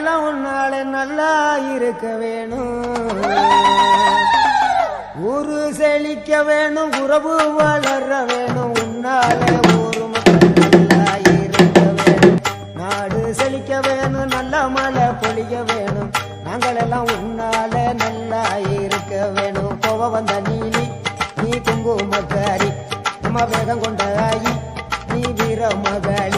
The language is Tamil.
நல்லா இருக்க வேணும். ஊரு செழிக்க வேணும் உறவு வளர வேணும். உன்னால ஊரு நல்லா இருக்க வேணும். நாடு செழிக்க வேணும் நல்ல மழை பொழிய வேணும். நாங்கள் எல்லாம் உன்னால நல்லா இருக்க வேணும். கோவ வந்த நீலி நீ குங்குமக்காரி. நம்ம வேகம் கொண்ட ஆயி நீ வீர மகாளி